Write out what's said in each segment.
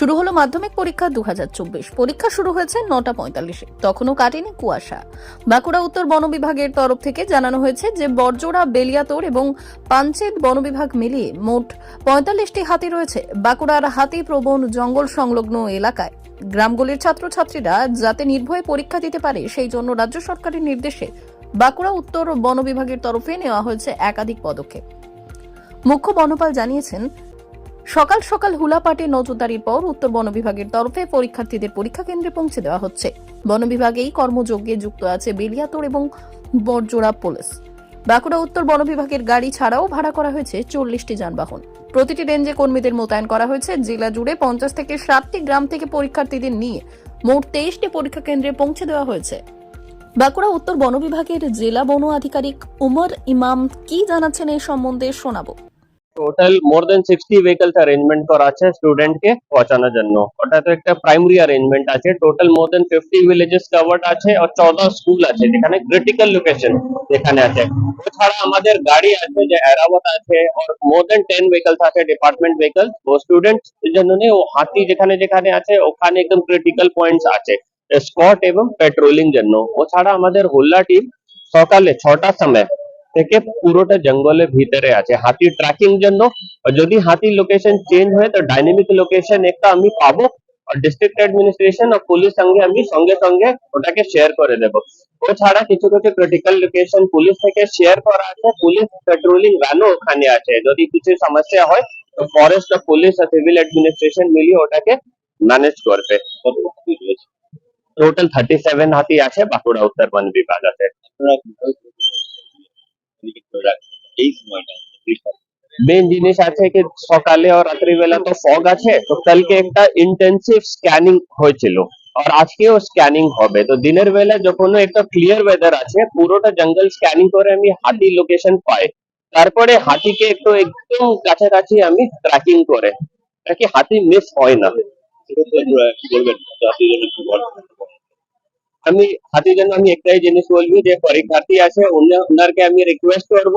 শুরু হলো মাধ্যমিক পরীক্ষা দুহাজার চব্বিশ। পরীক্ষা শুরু হয়েছে নটা পঁয়তাল্লিশে। তখনও কাটেনি কুয়াশা। বাঁকুড়া উত্তর বন বিভাগের তরফ থেকে জানানো হয়েছে যে বর্জোড়া বেলিয়াতোর এবং পাঞ্চেত বন বিভাগ মিলিয়ে মোট পঁয়তাল্লিশটি হাতি রয়েছে বাঁকুড়ার হাতি প্রবণ জঙ্গল সংলগ্ন এলাকায়। গ্রামগুলির ছাত্রছাত্রীরা যাতে নির্ভয়ে পরীক্ষা দিতে পারে, সেই জন্য রাজ্য সরকারের নির্দেশে বাঁকুড়া উত্তর বন বিভাগের তরফে নেওয়া হয়েছে একাধিক পদক্ষেপ। মুখ্য বনপাল জানিয়েছেন সকাল সকাল হুলাপাটে নজরদারির পর উত্তর বন বিভাগের তরফে পরীক্ষার্থীদের পরীক্ষা কেন্দ্রে পৌঁছে দেওয়া হচ্ছে। বন বিভাগ কর্মযজ্ঞে যুক্ত আছে বেলিয়াতোড় এবং বরজোড়া পুলিশ। বাঁকুড়া উত্তর বন বিভাগের গাড়ি ছাড়াও ভাড়া করা হয়েছে চল্লিশটি যানবাহন। প্রতিটি রেঞ্জে কর্মীদের মোতায়েন করা হয়েছে জেলা জুড়ে পঞ্চাশ থেকে ষাটটি গ্রাম থেকে পরীক্ষার্থীদের নিয়ে। মোট তেইশটি পরীক্ষা কেন্দ্রে পৌঁছে দেওয়া হয়েছে। বাঁকুড়া উত্তর বন বিভাগের জেলা বন আধিকারিক উমর ইমাম কি জানাচ্ছেন এই সম্বন্ধে শোনাবো। Total more than sixty vehicles arrangement করা আছে স্টুডেন্ট কে পৌঁছানোর জন্য ওটা তো একটা প্রাইমারি অ্যারেঞ্জমেন্ট আছে total more than fifty villages covered আছে আর চৌদহ স্কুল আছে যেখানে ক্রিটিক্যাল লোকেশন যেখানে আছে এছাড়া আমাদের গাড়ি আছে যে এরাবত আছে আর মোর দেন টেন ভেহিকলস আছে ডিপার্টমেন্ট ভেহিকলস ও স্টুডেন্ট জন্য নেই, ও হাতি যেখানে যেখানে আছে ওখানে একদম ক্রিটিক্যাল পয়েন্টস আছে স্পট এবং পেট্রোলিং জন্য ও ছাড়া আমাদের হোল্লা টিম সকালে ছটার সময় থেকে পুরোটা জঙ্গলের ভিতরে আছে। হাতি ট্র্যাকিং জন্য। যদি হাতি লোকেশন চেঞ্জ হয়, তো ডাইনামিক লোকেশন একটা আমি পাবো। ডিস্ট্রিক্ট অ্যাডমিনিস্ট্রেশন আর পুলিশ সঙ্গে আমি সঙ্গে সঙ্গে ওটাকে শেয়ার করে দেবো। ছাড়া কিছু কিছু ক্রিটিক্যাল লোকেশন পুলিশ থেকে শেয়ার করা আছে। পুলিশ পেট্রোলিং ভ্যানও ওখানে আছে। যদি কিছু সমস্যা হয়, তো ফরেস্ট আর পুলিশ আর সিভিল অ্যাডমিনিস্ট্রেশন মিলিয়ে ওটাকে ম্যানেজ করবে। টোটাল থার্টি সেভেন হাতি আছে, বাঁকুড়া উত্তর বন বিভাগ আছে। এই সময়টা। মেন জিনিস আছে কি, সকালে আর রাত্রিবেলা তো ফগ আছে, তো কালকে একটা ইন্টেন্সিভ স্ক্যানিং হয়েছিল। আর আজকেও স্ক্যানিং হবে। তো দিনের বেলা যখন একটা ক্লিয়ার ওয়েদার আছে, পুরোটা জঙ্গল স্ক্যানিং করে আমি হাতি লোকেশন পাই। তারপরে হাতিকে একটু একদম কাছাকাছি আমি ট্র্যাকিং করে। নাকি হাতি মিস হয় না। আমি হাতির জন্য আমি একটাই জিনিস বলবি যে পরীক্ষার্থী আছে ওনারকে আমি রিকোয়েস্ট করব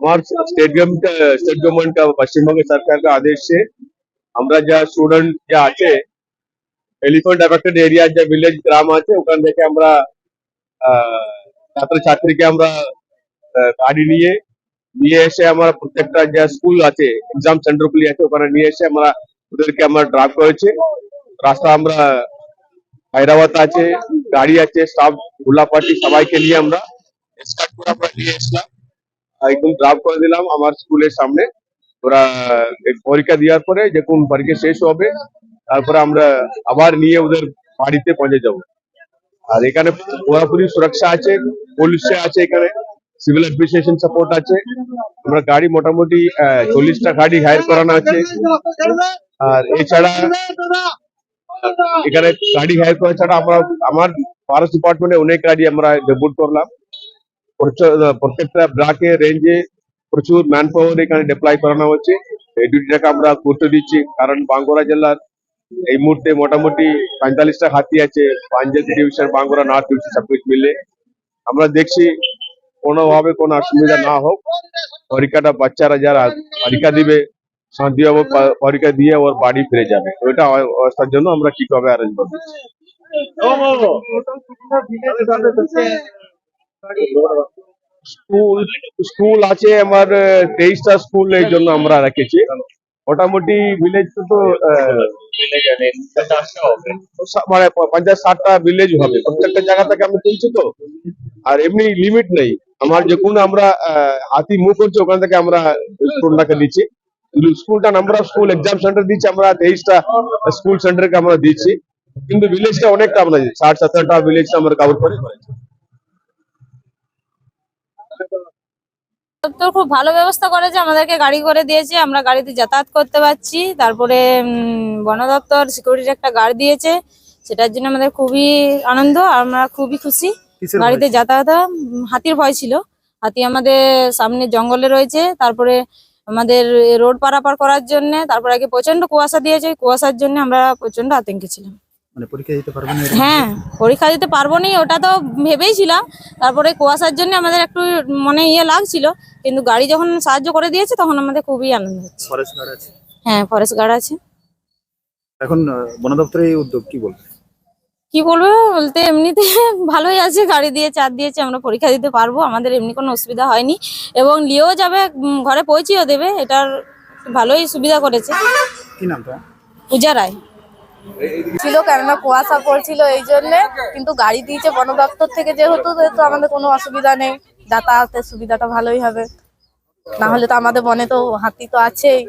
हमारे स्टेट गवर्नमेंट स्टेट गवर्नमेंट का पश्चिमबंग सरकार का आदेश से আমরা যা স্টুডেন্ট যা আছে এলিফ্যান্ট অ্যাফেক্টেড এরিয়া যে ভিলেজ গ্রাম আছে ওখান থেকে আমরা ছাত্র ছাত্রীকে আমরা আহ, গাড়ি নিয়ে নিয়ে এসে আমরা প্রত্যেকটা যে স্কুল আছে এক্সাম সেন্টার গুলি আছে ওখানে নিয়ে এসে আমরা ওদেরকে আমরা ড্রাইভ করেছি রাস্তা আমরা হায়দ্রাবাদ আছে গাড়ি আছে স্টাফ গোলাপাটি সবাইকে নিয়ে আমরা escort করে আমরা নিয়ে এসলাম একদম ড্রাইভ করে দিলাম আমার স্কুলের সামনে। ওরা পরীক্ষা দেওয়ার পরে যখন পরীক্ষা শেষ হবে, তারপরে আমরা আবার নিয়ে ওদের বাড়িতে পৌঁছে যাব। আর এখানে পুরোপুরি সুরক্ষা আছে পুলিশ আছে এখানে সিভিল অ্যাডমিনিস্ট্রেশন সাপোর্ট আছে। আমরা গাড়ি মোটামুটি চল্লিশটা গাড়ি হায়ার করানো আছে। আর এছাড়া, এখানে গাড়ি হায়ার করা ছাড়া আমরা, আমার ফরেস্ট ডিপার্টমেন্টে অনেক গাড়ি আমরা ডেপুট করলাম। প্রত্যেকটা ব্লকে রেঞ্জে প্রচুর ম্যান পাওয়ার এখানে ডিপ্লয় করানো হচ্ছে। এই ডিউটিটাকে আমরা গুরুত্ব দিচ্ছি, কারণ বাঙ্গুরা জেলার এই মুহূর্তে মোটামুটি পঁয়তাল্লিশটা হাতি আছে, Punjab division Bangura north division সবকিছু মিলে। আমরা দেখছি কোনোভাবে কোনো অসুবিধা না হোক, পরীক্ষাটা বাচ্চারা যারা পরীক্ষা দিবে শান্তিভাবে প- পরীক্ষা দিয়ে ওর বাড়ি ফিরে যাবে। ওইটা অবস্থার জন্য আমরা ঠিকভাবে অ্যারেঞ্জ করব? স্কুল স্কুল আছে আমার তেইশটা স্কুল এই জন্য আমরা রেখেছি। মোটামুটি ভিলেজ তো মানে পঞ্চাশ ষাটটা ভিলেজ হবে। প্রত্যেকটা জায়গা থেকে আমি তুলছি তো। আর এমনি লিমিট নেই। আমার যে কোনো আমরা হাতি মুভ করছে, ওখান থেকে আমরা স্কুলটাকে দিচ্ছি। স্কুলটা অফ স্কুল এক্সাম সেন্টার দিচ্ছি আমরা, তেইশটা স্কুল সেন্টারকে আমরা দিচ্ছি। কিন্তু ভিলেজটা অনেকটা আমরা, ষাট, সত্তরটা ভিলেজটা আমরা কভার করে। খুব ভালো ব্যবস্থা করেছে আমাদেরকে গাড়ি করে দিয়েছে আমরা গাড়িতে যাতায়াত করতে পারছি। তারপরে বন দপ্তর সিকিউরিটির একটা গার্ড দিয়েছে সেটার জন্য আমাদের খুবই আনন্দ আমরা খুবই খুশি। গাড়িতে যাতায়াত হাতির ভয় ছিল। হাতি আমাদের সামনে জঙ্গলে রয়েছে তারপরে আমাদের রোড পারাপার করার জন্য তারপরে আগে প্রচণ্ড কুয়াশা দিয়েছে কুয়াশার জন্য আমরা প্রচণ্ড আতঙ্কে ছিলাম। মানে পরীক্ষা দিতে পারবেন না হ্যাঁ পরীক্ষা দিতে পারব নি ওটা তো ভেবেই ছিলাম তারপরে কুয়াশার জন্য আমাদের একটু মনে ইয়ে লাগছিল কিন্তু গাড়ি যখন সাহায্য করে দিয়েছে তখন আমাদের খুবই আনন্দ হচ্ছে। ফরেস্ট গার্ড আছে? হ্যাঁ ফরেস্ট গার্ড আছে। এখন বন দপ্তরের এই উদ্যোগ কি বলবে? কি বলব বলতে এমনিতে ভালোই আছে গাড়ি দিয়ে চার দিয়েছে আমরা পরীক্ষা দিতে পারব আমাদের এমনি কোনো অসুবিধা হয়নি। এবং নিয়েও যাবে ঘরে পৌঁছেও দেবে এটার ভালোই সুবিধা করেছে। কি নাম পূজা রায়। ছিল কেননা কুয়াশা পড়ছিল এই জন্য কিন্তু গাড়ি দিয়েছে বন দপ্তর থেকে যেহেতু আমাদের কোনো অসুবিধা নেই যাতায়াতের সুবিধাটা ভালোই হবে। না হলে তো আমাদের বনে তো হাতি তো আছেই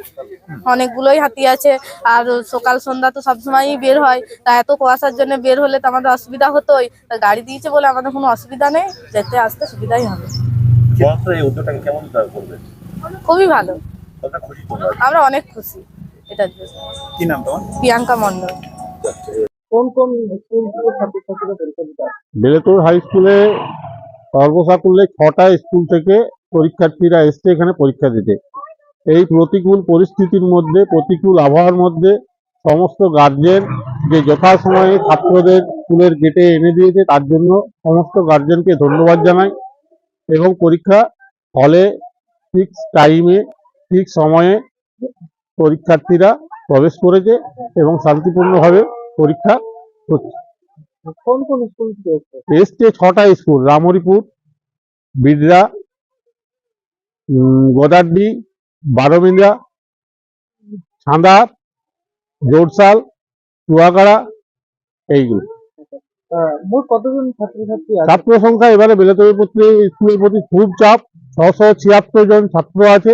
অনেকগুলোই হাতি আছে আর সকাল সন্ধ্যা তো সবসময়ই বের হয় তা এত কুয়াশার জন্য বের হলে তো আমাদের অসুবিধা হতোই তা গাড়ি দিয়েছে বলে আমাদের কোনো অসুবিধা নেই যেতে আসতে সুবিধাই হবে। খুবই ভালো। আমরা অনেক খুশি। জন্য কি নাম তোমার? প্রিয়াঙ্কা মন্ডল বেলেতোর হাই স্কুলে সর্বসাকুল্যে ছটা স্কুল থেকে পরীক্ষার্থীরা এসছে এখানে পরীক্ষা দিতে। এই প্রতিকূল পরিস্থিতির মধ্যে প্রতিকূল আবহাওয়ার মধ্যে সমস্ত গার্জেন যে যথাসময়ে ছাত্রদের স্কুলের গেটে এনে দিয়েছে তার জন্য সমস্ত গার্জেনকে ধন্যবাদ জানাই এবং পরীক্ষা হলে ঠিক টাইমে ঠিক সময়ে পরীক্ষার্থীরা প্রবেশ করেছে এবং শান্তিপূর্ণভাবে পরীক্ষা হচ্ছে। কোন কোন স্কুল এসছে ছটা স্কুল রামহরিপুর বিড়রা গোদারডি বারোমিন্দা ছাঁদা জোরসাল চুয়াগাড়া এইগুলো। মোট কতজন ছাত্রছাত্রী আছে? ছাত্র সংখ্যা এবারে প্রতি স্কুলের প্রতি খুব চাপ ছশো ছিয়াত্তর জন ছাত্র আছে।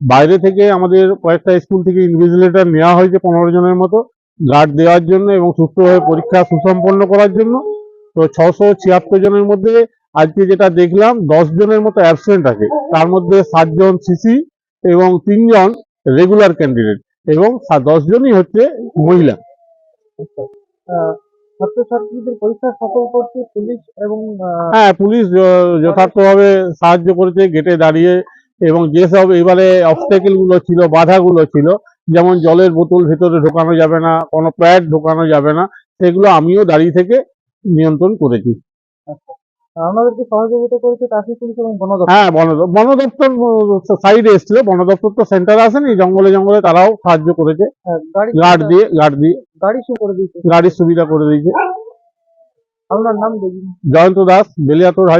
বাইরে থেকে আমাদের কয়েকটা স্কুল থেকে ইনভিজিলেটর নেওয়া হয়েছে পনেরো জনের মতো গার্ড দেওয়ার জন্য এবং সুস্থভাবে পরীক্ষা সুসম্পন্ন করার জন্য। তো ছশো ছিয়াত্তর জনের মধ্যে আজকে যেটা দেখলাম দশ জনের মতো অ্যাবসেন্ট আছে। তার মধ্যে সাতজন সিসি এবং তিনজন রেগুলার ক্যান্ডিডেট এবং সা- দশ জনই হচ্ছে মহিলা। ছাত্রছাত্রীদের পরীক্ষা সফল করছে পুলিশ এবং হ্যাঁ পুলিশ যথার্থভাবে সাহায্য করেছে গেটে দাঁড়িয়ে এবং যেসব এবারে অবস্টেকেলগুলো ছিল বাধাগুলো ছিল যেমন জলের বোতল ভেতরে ঢোকানো যাবে না কোনো প্যাড ঢোকানো যাবে না সেগুলো আমিও দাঁড়িয়ে থেকে নিয়ন্ত্রণ করেছি। আমাদেরকে সহযোগিতা করেছে ট্রাফিক পুলিশ এবং বন দপ্তর। হ্যাঁ বন বন দপ্তর সাইডে এসেছিল। বন দপ্তর তো সেন্টারে আসেনি জঙ্গলে জঙ্গলে তারাও সাহায্য করেছে। গাড়ি গার্ড দিয়ে গার্ড দিয়ে। গাড়ি করে দিয়েছে। গাড়ির সুবিধা করে দিয়েছে। আপনার নাম জয়ন্ত দাস বেলিয়াতোর হাই